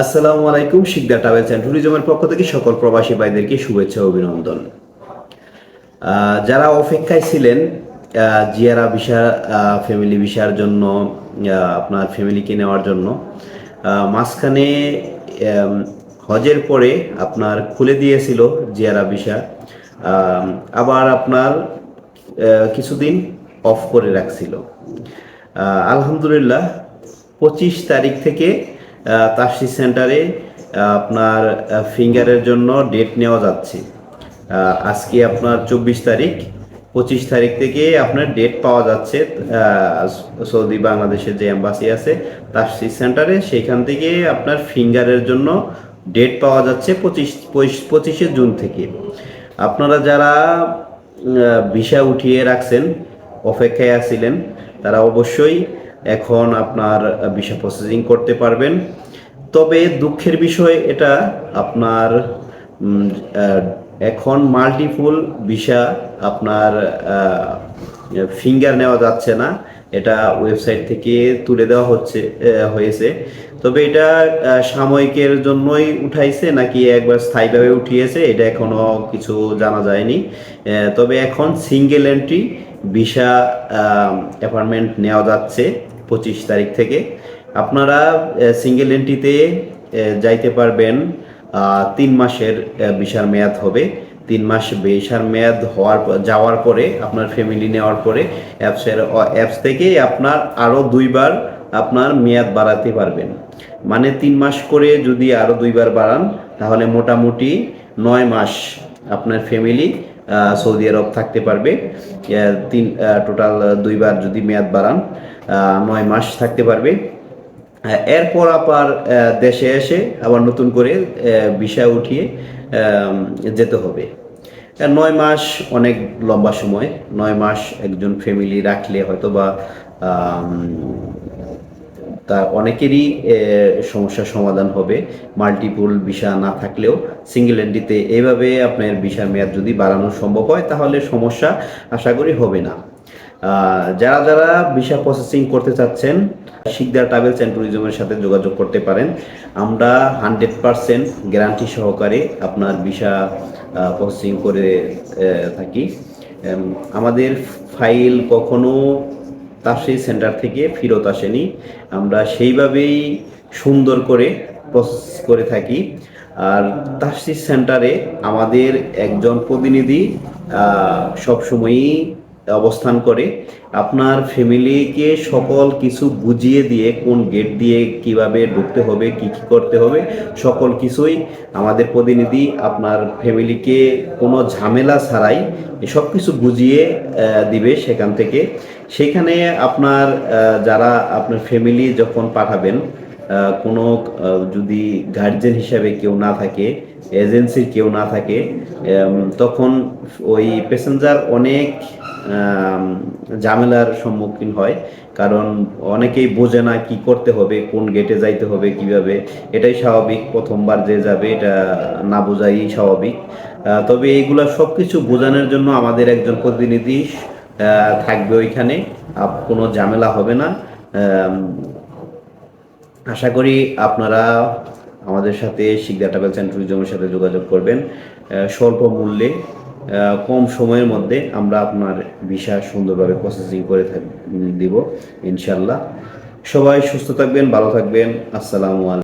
আসসালামু আলাইকুম Sikdar travels and ট্যুরিজমের পক্ষ থেকে সকল প্রবাসী ভাইদেরকে শুভেচ্ছা অভিনন্দন। যারা অপেক্ষায় ছিলেন জিয়ারা ভিসা ফ্যামিলি ভিসার জন্য আপনার ফ্যামিলিকে নেওয়ার জন্য মাঝখানে হজের পরে আপনার খুলে দিয়েছিল জিয়ারা ভিসা আবার আপনার কিছুদিন অফ করে রাখছিল। আলহামদুলিল্লাহ, পঁচিশ তারিখ থেকে তাসি সেন্টারে আপনার ফিঙ্গারের জন্য ডেট নেওয়া যাচ্ছে। আজকে আপনার চব্বিশ তারিখ, পঁচিশ তারিখ থেকে আপনার ডেট পাওয়া যাচ্ছে সৌদি বাংলাদেশের যে এম্বাসি আছে তাসি সেন্টারে, সেখান থেকে আপনার ফিঙ্গারের জন্য ডেট পাওয়া যাচ্ছে পঁচিশ, পঁচিশে জুন থেকে। আপনারা যারা ভিসা উঠিয়ে রাখছেন, অপেক্ষায় আছিলেন, তারা অবশ্যই এখন আপনার ভিসা প্রসেসিং করতে পারবেন। তবে দুঃখের বিষয় এটা, আপনার এখন মাল্টিপুল ভিসা আপনার ফিঙ্গার নেওয়া যাচ্ছে না। এটা ওয়েবসাইট থেকে তুলে দেওয়া হচ্ছে হয়েছে। তবে এটা সাময়িকের জন্যই উঠাইছে নাকি একবার স্থায়ীভাবে উঠিয়েছে, এটা এখনও কিছু জানা যায়নি। তবে এখন সিঙ্গেল এন্ট্রি ভিসা অ্যাপার্টমেন্ট নেওয়া যাচ্ছে। পঁচিশ তারিখ থেকে। আপনারা সিঙ্গেল এন্ট্রিতে যাইতে পারবেন তিন মাসের ভিসার মেয়াদ হবে। তিন মাস ভিসার মেয়াদ হওয়ার যাওয়ার পরে, আপনার ফ্যামিলি নেওয়ার পরে, অ্যাপসের অ্যাপস থেকে আপনার আরও দুইবার আপনার মেয়াদ বাড়াতে পারবেন। মানে তিন মাস করে যদি আরও দুইবার বাড়ান, তাহলে মোটামুটি নয় মাস আপনার ফ্যামিলি সৌদি আরব থাকতে পারবে। তিন টোটাল দুইবার যদি মেয়াদ বাড়ান নয় মাস থাকতে পারবে। এরপর আবার দেশে এসে আবার নতুন করে বিষয় উঠিয়ে যেতে হবে। নয় মাস অনেক লম্বা সময়। নয় মাস একজন ফ্যামিলি রাখলে হয়তো বা তা অনেকেরই এ, সমস্যার সমাধান হবে। মাল্টিপুল ভিসা না থাকলেও সিঙ্গেল এন্ট্রিতে এইভাবে আপনার ভিসার মেয়াদ যদি বাড়ানো সম্ভব হয় তাহলে সমস্যা আশা করি হবে না। যারা যারা ভিসা প্রসেসিং করতে চাচ্ছেন শিকদার ট্রাভেলস অ্যান্ড ট্যুরিজমের সাথে যোগাযোগ করতে পারেন। আমরা হান্ড্রেড পারসেন্ট গ্যারান্টি সহকারে আপনার ভিসা প্রসেসিং করে থাকি। আমাদের ফাইল কখনো তাসি সেন্টার থেকে ফেরত আসেনি। আমরা সেইভাবেই সুন্দর করে প্রসেস করে থাকি। আর তাফসির সেন্টারে আমাদের একজন প্রতিনিধি সবসময়ই অবস্থান করে। আপনার ফ্যামিলিকে সকল কিছু বুঝিয়ে দিয়ে কোন গেট দিয়ে কীভাবে ঢুকতে হবে, কি কি করতে হবে, সকল কিছুই আমাদের প্রতিনিধি আপনার ফ্যামিলিকে কোনো ঝামেলা ছাড়াই সব কিছু বুঝিয়ে দিবে সেখান থেকে। সেখানে আপনার যারা আপনার ফ্যামিলি যখন পাঠাবেন কোনো যদি গার্জেন হিসাবে কেউ না থাকে এজেন্সির কেউ না থাকে তখন ওই প্যাসেঞ্জার অনেক ঝামেলার সম্মুখীন হয়। কারণ অনেকেই বোঝে না কি করতে হবে, কোন গেটে যাইতে হবে, কীভাবে। এটাই স্বাভাবিক, প্রথমবার যে যাবে, এটা না বোঝাই স্বাভাবিক। তবে এইগুলা সব কিছু বোঝানোর জন্য আমাদের একজন প্রতিনিধি থাকবে ওইখানে। কোনো ঝামেলা হবে না। আশা করি আপনারা আমাদের সাথে ট্রাভেলস অ্যান্ড ট্যুরিজমের সাথে যোগাযোগ করবেন। স্বল্প মূল্যে কম সময়ের মধ্যে আমরা আপনার ভিসা সুন্দরভাবে প্রসেসিং করে দিব ইনশাল্লাহ সবাই সুস্থ থাকবেন, ভালো থাকবেন। আসসালামু আলাইকুম।